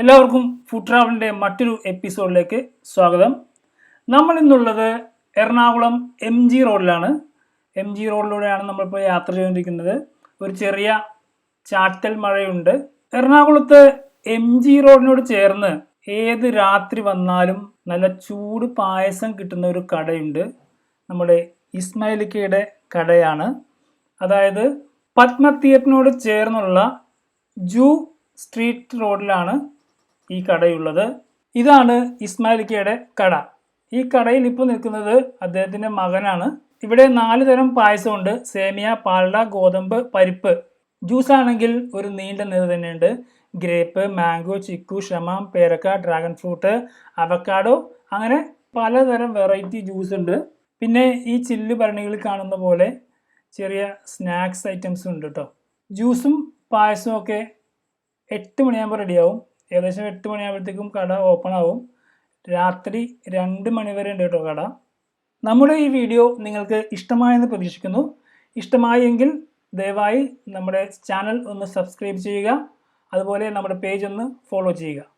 എല്ലാവർക്കും ഫുഡ് ട്രാവലിന്റെ മറ്റൊരു എപ്പിസോഡിലേക്ക് സ്വാഗതം. നമ്മൾ ഇന്നുള്ളത് എറണാകുളം എം ജി റോഡിലാണ് എം ജി റോഡിലൂടെയാണ് നമ്മളിപ്പോൾ യാത്ര ചെയ്തുകൊണ്ടിരിക്കുന്നത്. ഒരു ചെറിയ ചാറ്റൽ മഴയുണ്ട്. എറണാകുളത്ത് എം ജി റോഡിനോട് ചേർന്ന് ഏത് രാത്രി വന്നാലും നല്ല ചൂട് പായസം കിട്ടുന്ന ഒരു കടയുണ്ട്. നമ്മുടെ ഇസ്മായിലിക്കയുടെ കടയാണ്. അതായത് പത്മ തിയേറ്ററിനോട് ചേർന്നുള്ള ജൂ സ്ട്രീറ്റ് റോഡിലാണ് ഈ കടയുള്ളത്. ഇതാണ് ഇസ്മായിലിക്കയുടെ കട. ഈ കടയിൽ ഇപ്പോൾ നിൽക്കുന്നത് അദ്ദേഹത്തിന്റെ മകനാണ്. ഇവിടെ നാല് തരം പായസമുണ്ട്. സേമിയ പാലട ഗോതമ്പ് പരിപ്പ്. ജ്യൂസ് ആണെങ്കിൽ ഒരു നീണ്ട നിര തന്നെയുണ്ട്. ഗ്രേപ്പ് മാംഗോ ചിക്കു ഷമാം പേരക്ക ഡ്രാഗൺ ഫ്രൂട്ട് അവക്കാഡോ അങ്ങനെ പലതരം വെറൈറ്റി ജ്യൂസ് ഉണ്ട്. പിന്നെ ഈ ചില്ല് ഭരണികളിൽ കാണുന്ന പോലെ ചെറിയ സ്നാക്സ് ഐറ്റംസും ഉണ്ട് കേട്ടോ. ജ്യൂസും പായസവും ഒക്കെ എട്ട് മണിയാകുമ്പോൾ റെഡിയാവും. ഏകദേശം എട്ട് മണിയാകുമ്പോഴത്തേക്കും കട ഓപ്പൺ ആവും. രാത്രി രണ്ട് മണി വരെ ഉണ്ട് കേട്ടോ കട. നമ്മുടെ ഈ വീഡിയോ നിങ്ങൾക്ക് ഇഷ്ടമായെന്ന് പ്രതീക്ഷിക്കുന്നു. ഇഷ്ടമായെങ്കിൽ ദയവായി നമ്മുടെ ചാനൽ ഒന്ന് സബ്സ്ക്രൈബ് ചെയ്യുക. അതുപോലെ നമ്മുടെ പേജ് ഒന്ന് ഫോളോ ചെയ്യുക.